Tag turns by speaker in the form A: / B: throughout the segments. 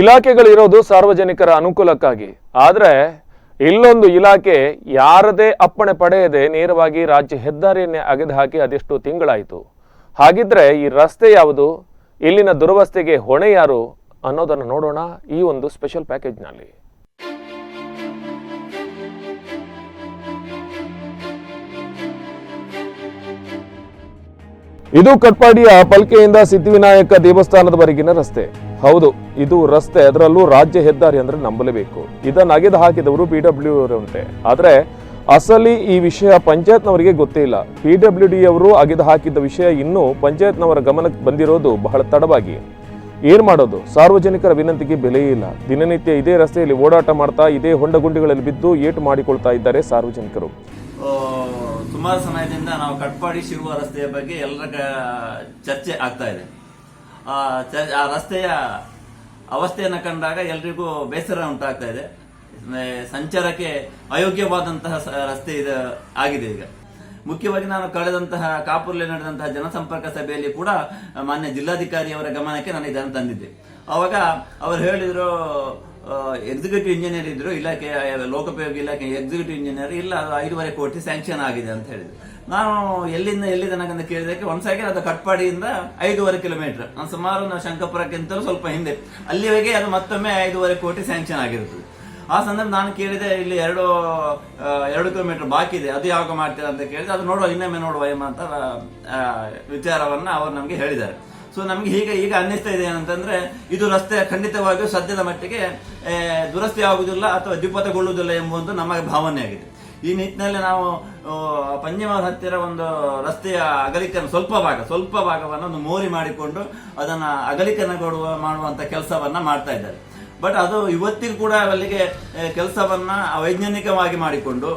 A: ಇಲಾಖೆಗಳಿರೋದು ಸಾರ್ವಜನಿಕರ ಅನುಕೂಲಕ್ಕಾಗಿ. ಆದರೆ ಇಲ್ಲೊಂದು ಇಲಾಖೆ ಯಾರದೇ ಅಪ್ಪಣೆ ಪಡೆಯದೆ ನೇರವಾಗಿ ರಾಜ್ಯ ಹೆದ್ದಾರಿಯನ್ನೇ ಅಗೆದು ಹಾಕಿ ಅದೆಷ್ಟು ತಿಂಗಳಾಯಿತು. ಹಾಗಿದ್ರೆ ಈ ರಸ್ತೆ ಯಾವುದು? ಇಲ್ಲಿನ ದುರವಸ್ಥೆಗೆ ಹೊಣೆ ಯಾರು? ಅನ್ನೋದನ್ನು ನೋಡೋಣ ಈ ಒಂದು ಸ್ಪೆಷಲ್ ಪ್ಯಾಕೇಜ್ನಲ್ಲಿ. ಇದು ಕಟ್ಪಾಡಿಯ ಪಲ್ಕೆಯಿಂದ ಸಿದ್ಧಿವಿನಾಯಕ ದೇವಸ್ಥಾನದವರೆಗಿನ ರಸ್ತೆ. ಹೌದು, ಇದು ರಸ್ತೆ, ಅದರಲ್ಲೂ ರಾಜ್ಯ ಹೆದ್ದಾರಿ ಅಂದ್ರೆ ನಂಬಲೇಬೇಕು. ಇದನ್ನ ಅಗೆದು ಹಾಕಿದವರು ಪಿ ಡಬ್ಲ್ಯೂ ಅವರಂತೆ. ಆದ್ರೆ ಅಸಲಿ ಈ ವಿಷಯ ಪಂಚಾಯತ್ನವರಿಗೆ ಗೊತ್ತೇ ಇಲ್ಲ. ಪಿ ಡಬ್ಲ್ಯೂ ಡಿ ಅವರು ಅಗೆದು ಹಾಕಿದ್ದ ವಿಷಯ ಇನ್ನೂ ಪಂಚಾಯತ್ನವರ ಗಮನಕ್ಕೆ ಬಂದಿರೋದು ಬಹಳ ತಡವಾಗಿ. ಏನ್ ಮಾಡೋದು? ಸಾರ್ವಜನಿಕರ ವಿನಂತಿಗೆ ಬೆಲೆಯೇ ಇಲ್ಲ. ದಿನನಿತ್ಯ ಇದೇ ರಸ್ತೆಯಲ್ಲಿ ಓಡಾಟ ಮಾಡ್ತಾ, ಇದೇ ಹೊಂಡಗುಂಡಿಗಳಲ್ಲಿ ಬಿದ್ದು ಏಟು ಮಾಡಿಕೊಳ್ತಾ ಇದ್ದಾರೆ ಸಾರ್ವಜನಿಕರು.
B: ಸುಮಾರು ಸಮಯದಿಂದ ನಾವು ಕಟ್ಪಾಡಿ ಶಿರುವ ರಸ್ತೆಯ ಬಗ್ಗೆ ಎಲ್ಲರ ಚರ್ಚೆ ಆಗ್ತಾ ಇದೆ. ಆ ರಸ್ತೆಯ ಅವಸ್ಥೆಯನ್ನು ಕಂಡಾಗ ಎಲ್ರಿಗೂ ಬೇಸರ ಉಂಟಾಗ್ತಾ ಇದೆ. ಸಂಚಾರಕ್ಕೆ ಅಯೋಗ್ಯವಾದಂತಹ ರಸ್ತೆ ಇದು ಆಗಿದೆ ಈಗ. ಮುಖ್ಯವಾಗಿ ನಾನು ಕಳೆದಂತಹ, ಕಾಪುರಲ್ಲಿ ನಡೆದಂತಹ ಜನಸಂಪರ್ಕ ಸಭೆಯಲ್ಲಿ ಕೂಡ ಮಾನ್ಯ ಜಿಲ್ಲಾಧಿಕಾರಿಯವರ ಗಮನಕ್ಕೆ ನಾನು ಇದನ್ನು ತಂದಿದ್ದೆ. ಅವಾಗ ಅವರು ಹೇಳಿದ್ರು ಎಕ್ಸಿಕ್ಯೂಟಿವ್ ಇಂಜಿನಿಯರ್ ಇದ್ರು ಇಲಾಖೆ ಲೋಕೋಪಯೋಗಿ ಇಲಾಖೆ ಎಕ್ಸಿಕ್ಯೂಟಿವ್ ಇಂಜಿನಿಯರ್ ಇಲ್ಲ ಅದು ಐದೂವರೆ ಕೋಟಿ ಸ್ಯಾಂಕ್ಷನ್ ಆಗಿದೆ ಅಂತ ಹೇಳಿದ್ರು. ನಾನು ಎಲ್ಲಿಂದ ಎಲ್ಲಿ ತನಕ ಕೇಳಿದಕ್ಕೆ ಒಂದ್ ಸೈಕಲ್ ಅದು ಕಟ್ಪಾಡಿಯಿಂದ ಐದೂವರೆ ಕಿಲೋಮೀಟರ್ ಸುಮಾರು ನಾವು ಶಂಕಪುರಕ್ಕಿಂತಲೂ ಸ್ವಲ್ಪ ಹಿಂದೆ. ಅಲ್ಲಿವರೆಗೆ ಅದು ಮತ್ತೊಮ್ಮೆ ಐದೂವರೆ ಕೋಟಿ ಸ್ಯಾಂಕ್ಷನ್ ಆಗಿರುತ್ತದೆ ಆ ಸಂದರ್ಭ ನಾನು ಕೇಳಿದೆ ಇಲ್ಲಿ ಎರಡು ಎರಡು ಕಿಲೋಮೀಟರ್ ಬಾಕಿ ಇದೆ ಅದು ಯಾವಾಗ ಮಾಡ್ತೀರಾ ಅಂತ ಕೇಳಿದೆ ಅದು ನೋಡುವ ಇನ್ನೊಮ್ಮೆ ನೋಡುವ ಎಂಬ ಅಂತ ಆ, ವಿಚಾರವನ್ನ ಅವರು ನಮಗೆ ಹೇಳಿದ್ದಾರೆ. ಸೊ ನಮ್ಗೆ ಹೀಗೆ ಈಗ ಅನ್ನಿಸ್ತಾ ಇದೆ ಏನಂತಂದ್ರೆ ಇದು ರಸ್ತೆ ಖಂಡಿತವಾಗಿಯೂ ಸದ್ಯದ ಮಟ್ಟಿಗೆ ದುರಸ್ತಿ ಆಗುವುದಿಲ್ಲ ಅಥವಾ ದ್ವಿಪಥಗೊಳ್ಳುವುದಿಲ್ಲ ಎಂಬುದು ನಮ್ಮ ಭಾವನೆ ಆಗಿದೆ. ಈ ನಿಟ್ಟಿನಲ್ಲಿ ನಾವು ಆ, ಹತ್ತಿರ ಒಂದು ರಸ್ತೆಯ ಅಗಲೀಕರಣ ಸ್ವಲ್ಪ ಭಾಗ ಸ್ವಲ್ಪ ಭಾಗವನ್ನು ಒಂದು ಮೋರಿ ಮಾಡಿಕೊಂಡು ಅದನ್ನ ಅಗಲೀಕರಣಗೊಳ್ಳುವ ಮಾಡುವಂತ ಕೆಲಸವನ್ನ ಮಾಡ್ತಾ ಇದ್ದಾರೆ. ಬಟ್ ಅದು ಇವತ್ತಿಗೂ ಕೂಡ ಅಲ್ಲಿಗೆ ಕೆಲಸವನ್ನ ವೈಜ್ಞಾನಿಕವಾಗಿ ಮಾಡಿಕೊಂಡು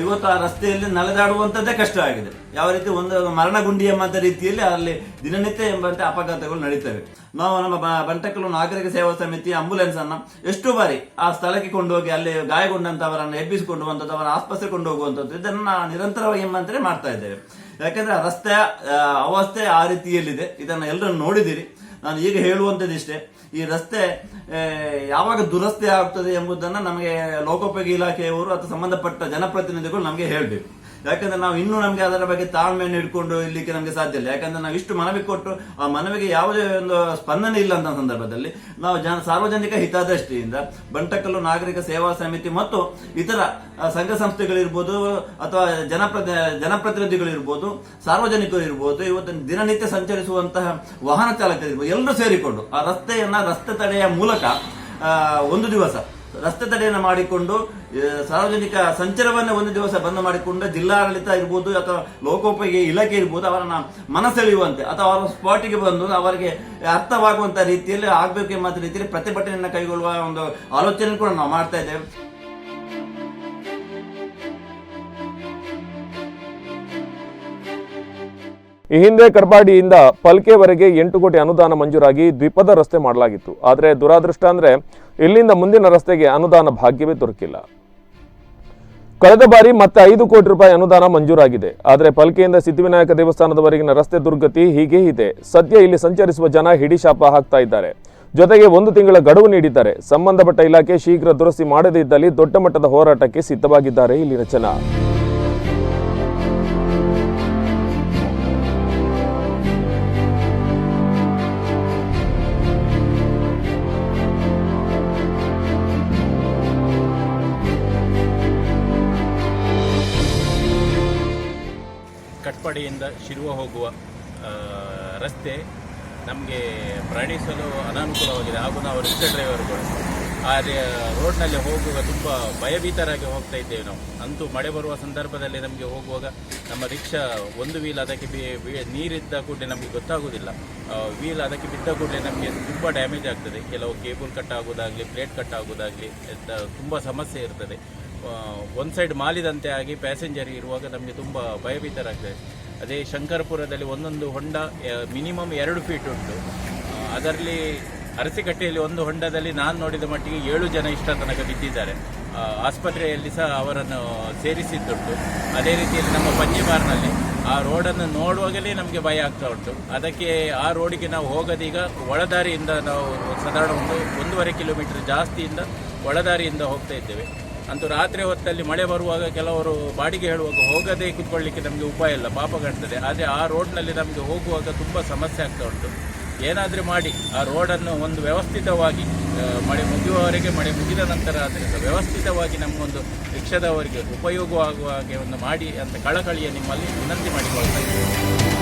B: ಇವತ್ತು ಆ ರಸ್ತೆಯಲ್ಲಿ ನಲೆದಾಡುವಂಥದ್ದೇ ಕಷ್ಟ ಆಗಿದೆ. ಯಾವ ರೀತಿ ಒಂದು ಮರಣ ಗುಂಡಿ ಎಂಬಂತ ರೀತಿಯಲ್ಲಿ ಅಲ್ಲಿ ದಿನನಿತ್ಯ ಎಂಬಂತೆ ಅಪಘಾತಗಳು ನಡೀತವೆ. ನಾವು ನಮ್ಮ ಬಂಟಕಲು ನಾಗರಿಕ ಸೇವಾ ಸಮಿತಿ ಆಂಬುಲೆನ್ಸ್ ಅನ್ನ ಎಷ್ಟು ಬಾರಿ ಆ ಸ್ಥಳಕ್ಕೆ ಕೊಂಡೋಗಿ, ಅಲ್ಲಿ ಗಾಯಗೊಂಡಂತವರನ್ನು ಎಬ್ಬಿಸಿಕೊಂಡು ಅವರ ಆಸ್ಪತ್ರೆ ಕೊಂಡು ಹೋಗುವಂತದ್ದು ಇದನ್ನ ನಿರಂತರವಾಗಿ ಎಂಬಂತೆ ಮಾಡ್ತಾ ಇದ್ದೇವೆ. ಯಾಕಂದ್ರೆ ರಸ್ತೆಯ ಅವಸ್ಥೆ ಆ ರೀತಿಯಲ್ಲಿದೆ. ಇದನ್ನ ಎಲ್ಲರೂ ನೋಡಿದಿರಿ ನಾನು ಈಗ ಹೇಳುವಂಥದ್ದಿಷ್ಟೇ. ಈ ರಸ್ತೆ ಯಾವಾಗ ದುರಸ್ತಿ ಆಗ್ತದೆ ಎಂಬುದನ್ನು ನಮಗೆ ಲೋಕೋಪಯೋಗಿ ಇಲಾಖೆಯವರು ಅಥವಾ ಸಂಬಂಧಪಟ್ಟ ಜನಪ್ರತಿನಿಧಿಗಳು ನಮಗೆ ಹೇಳಬೇಕು. ಯಾಕಂದ್ರೆ ನಾವು ಇನ್ನೂ ನಮಗೆ ಅದರ ಬಗ್ಗೆ ತಾಳ್ಮೆಯನ್ನು ಇಟ್ಕೊಂಡು ಇಲ್ಲಿಗೆ ನಮಗೆ ಸಾಧ್ಯ ಇಲ್ಲ. ಯಾಕಂದ್ರೆ ನಾವು ಇಷ್ಟು ಮನವಿ ಕೊಟ್ಟು ಆ ಮನವಿಗೆ ಯಾವುದೇ ಒಂದು ಸ್ಪಂದನೆ ಇಲ್ಲ ಅಂತ ಸಂದರ್ಭದಲ್ಲಿ ನಾವು ಜನ ಸಾರ್ವಜನಿಕ ಹಿತದೃಷ್ಟಿಯಿಂದ ಬಂಟಕಲ್ಲು ನಾಗರಿಕ ಸೇವಾ ಸಮಿತಿ ಮತ್ತು ಇತರ ಸಂಘ ಸಂಸ್ಥೆಗಳಿರ್ಬೋದು ಅಥವಾ ಜನಪ್ರತಿ, ಜನಪ್ರತಿನಿಧಿಗಳಿರ್ಬೋದು, ಸಾರ್ವಜನಿಕರು ಇರ್ಬೋದು, ಇವತ್ತು ದಿನನಿತ್ಯ ಸಂಚರಿಸುವಂತಹ ವಾಹನ ಚಾಲಕರಿರ್ಬೋದು, ಎಲ್ಲರೂ ಸೇರಿಕೊಂಡು ಆ ರಸ್ತೆಯನ್ನ ರಸ್ತೆ ತಡೆಯ ಮೂಲಕ ಒಂದು ದಿವಸ ರಸ್ತೆ ತಡೆಯನ್ನು ಮಾಡಿಕೊಂಡು ಸಾರ್ವಜನಿಕ ಸಂಚಾರವನ್ನು ಒಂದು ದಿವಸ ಬಂದ್ ಮಾಡಿಕೊಂಡು, ಜಿಲ್ಲಾಡಳಿತ ಇರ್ಬೋದು ಅಥವಾ ಲೋಕೋಪಯೋಗಿ ಇಲಾಖೆ ಇರ್ಬೋದು, ಅವರನ್ನ ಮನಸೆಳೆಯುವಂತೆ ಅಥವಾ ಅವರ ಸ್ಪಾಟಿಗೆ ಬಂದು ಅವರಿಗೆ ಅರ್ಥವಾಗುವಂತ ರೀತಿಯಲ್ಲಿ ಆಗ್ಬೇಕು ಎಂಬ ರೀತಿಯಲ್ಲಿ ಪ್ರತಿಭಟನೆಯನ್ನು ಕೈಗೊಳ್ಳುವ ಒಂದು ಆಲೋಚನೆ ಕೂಡ ನಾವು ಮಾಡ್ತಾ ಇದ್ದೇವೆ.
A: ಈ ಹಿಂದೆ ಕರ್ಪಾಡಿಯಿಂದ ಪಲ್ಕೆವರೆಗೆ ಎಂಟು ಕೋಟಿ ಅನುದಾನ ಮಂಜೂರಾಗಿ ದ್ವಿಪದ ರಸ್ತೆ ಮಾಡಲಾಗಿತ್ತು. ಆದರೆ ದುರಾದೃಷ್ಟ ಅಂದರೆ ಇಲ್ಲಿಂದ ಮುಂದಿನ ರಸ್ತೆಗೆ ಅನುದಾನ ಭಾಗ್ಯವೇ ದೊರಕಿಲ್ಲ. ಕಳೆದ ಬಾರಿ ಮತ್ತೆ ಐದು ಕೋಟಿ ರೂಪಾಯಿ ಅನುದಾನ ಮಂಜೂರಾಗಿದೆ. ಆದರೆ ಪಲ್ಕೆಯಿಂದ ಸಿದ್ಧಿವಿನಾಯಕ ದೇವಸ್ಥಾನದವರೆಗಿನ ರಸ್ತೆ ದುರ್ಗತಿ ಹೀಗೆ ಇದೆ. ಸದ್ಯ ಇಲ್ಲಿ ಸಂಚರಿಸುವ ಜನ ಹಿಡಿಶಾಪ ಹಾಕ್ತಾ ಇದ್ದಾರೆ. ಜೊತೆಗೆ ಒಂದು ತಿಂಗಳ ಗಡುವು ನೀಡಿದ್ದಾರೆ. ಸಂಬಂಧಪಟ್ಟ ಇಲಾಖೆ ಶೀಘ್ರ ದುರಸ್ತಿ ಮಾಡದೇ ಇದ್ದಲ್ಲಿ ದೊಡ್ಡ ಮಟ್ಟದ ಹೋರಾಟಕ್ಕೆ ಸಿದ್ಧವಾಗಿದ್ದಾರೆ ಇಲ್ಲಿನ ಜನ.
C: ಕಟ್ಪಾಡಿಯಿಂದ ಶಿರುವ ಹೋಗುವ ರಸ್ತೆ ನಮಗೆ ಪ್ರಯಾಣಿಸಲು ಅನಾನುಕೂಲವಾಗಿದೆ. ಹಾಗೂ ನಾವು ರಿಕ್ಷಾ ಡ್ರೈವರ್ಗಳು ಆ ರೋಡ್ನಲ್ಲಿ ಹೋಗುವಾಗ ತುಂಬ ಭಯಭೀತರಾಗಿ ಹೋಗ್ತಾ ಇದ್ದೇವೆ ನಾವು. ಅಂತೂ ಮಳೆ ಬರುವ ಸಂದರ್ಭದಲ್ಲಿ ನಮಗೆ ಹೋಗುವಾಗ ನಮ್ಮ ರಿಕ್ಷಾ ಒಂದು ವೀಲ್ ಅದಕ್ಕೆ ಬಿ- ಬಿ- ನೀರಿದ್ದ ಕೂಡಲೇ ನಮಗೆ ಗೊತ್ತಾಗೋದಿಲ್ಲ ವೀಲ್ ಅದಕ್ಕೆ ಬಿದ್ದ ಕೂಡಲೇ ನಮಗೆ ತುಂಬ ಡ್ಯಾಮೇಜ್ ಆಗ್ತದೆ. ಕೆಲವು ಕೇಬಲ್ ಕಟ್ ಆಗೋದಾಗಲಿ ಪ್ಲೇಟ್ ಕಟ್ ಆಗೋದಾಗಲಿ ತುಂಬ ಸಮಸ್ಯೆ ಇರ್ತದೆ. ಒಂದು ಸೈಡ್ ಮಾಲಿದಂತೆ ಆಗಿ ಪ್ಯಾಸೆಂಜರ್ ಇರುವಾಗ ನಮಗೆ ತುಂಬ ಭಯಭೀತರಾಗ್ತದೆ. ಅದೇ ಶಂಕರಪುರದಲ್ಲಿ ಒಂದೊಂದು ಹೊಂಡ ಮಿನಿಮಮ್ ಎರಡು ಫೀಟ್ ಉಂಟು. ಅದರಲ್ಲಿ ಅರಸಿಕಟ್ಟೆಯಲ್ಲಿ ಒಂದು ಹೊಂಡದಲ್ಲಿ ನಾನು ನೋಡಿದ ಮಟ್ಟಿಗೆ ಏಳು ಜನ ಇಷ್ಟ ತನಕ ಬಿದ್ದಿದ್ದಾರೆ. ಆಸ್ಪತ್ರೆಯಲ್ಲಿ ಸಹ ಅವರನ್ನು ಸೇರಿಸಿದ್ದುಂಟು. ಅದೇ ರೀತಿಯಲ್ಲಿ ನಮ್ಮ ಪಂಜಿಬಾರ್ನಲ್ಲಿ ಆ ರೋಡನ್ನು ನೋಡುವಾಗಲೇ ನಮಗೆ ಭಯ ಆಗ್ತಾ ಉಂಟು. ಅದಕ್ಕೆ ಆ ರೋಡಿಗೆ ನಾವು ಹೋಗೋದೀಗ ಒಳದಾರಿಯಿಂದ ನಾವು ಸಾಧಾರಣ ಒಂದು, ಒಂದೂವರೆ ಕಿಲೋಮೀಟರ್ ಜಾಸ್ತಿಯಿಂದ ಒಳದಾರಿಯಿಂದ ಹೋಗ್ತಾ ಇದ್ದೇವೆ. ಅಂತೂ ರಾತ್ರಿ ಹೊತ್ತಲ್ಲಿ ಮಳೆ ಬರುವಾಗ ಕೆಲವರು ಬಾಡಿಗೆ ಹೇಳುವಾಗ ಹೋಗದೇ ಕುತ್ಕೊಳ್ಳಿಕ್ಕೆ ನಮಗೆ ಉಪಾಯ ಇಲ್ಲ, ಪಾಪ ಕಾಣ್ತದೆ. ಆದರೆ ಆ ರೋಡ್ನಲ್ಲಿ ನಮಗೆ ಹೋಗುವಾಗ ತುಂಬ ಸಮಸ್ಯೆ ಆಗ್ತಾ ಉಂಟು. ಏನಾದರೂ ಮಾಡಿ, ಆ ರೋಡನ್ನು ಒಂದು ವ್ಯವಸ್ಥಿತವಾಗಿ ಮಳೆ ಮುಗಿಯುವವರೆಗೆ ಮಳೆ ಮುಗಿದ ನಂತರ ಅದರಿಂದ ವ್ಯವಸ್ಥಿತವಾಗಿ ನಮಗೊಂದು ರಿಕ್ಷಾದವರಿಗೆ ಉಪಯೋಗವಾಗುವ ಹಾಗೆ ಒಂದು ಮಾಡಿ ಅಂತ ಕಳಕಳಿಯ ನಿಮ್ಮಲ್ಲಿ ವಿನಂತಿ ಮಾಡಿಕೊಳ್ತಾ ಇದ್ದೇವೆ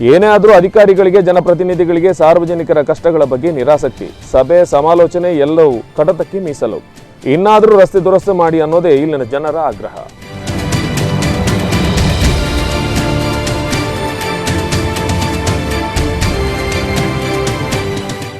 A: ಏನೇ ಆದರೂ ಅಧಿಕಾರಿಗಳಿಗೆ, ಜನಪ್ರತಿನಿಧಿಗಳಿಗೆ ಸಾರ್ವಜನಿಕರ ಕಷ್ಟಗಳ ಬಗ್ಗೆ ನಿರಾಸಕ್ತಿ. ಸಭೆ, ಸಮಾಲೋಚನೆ ಎಲ್ಲವೂ ಕಡತಕ್ಕೆ ಮೀಸಲು. ಇನ್ನಾದರೂ ರಸ್ತೆ ದುರಸ್ತಿ ಮಾಡಿ ಅನ್ನೋದೇ ಇಲ್ಲಿನ ಜನರ ಆಗ್ರಹ.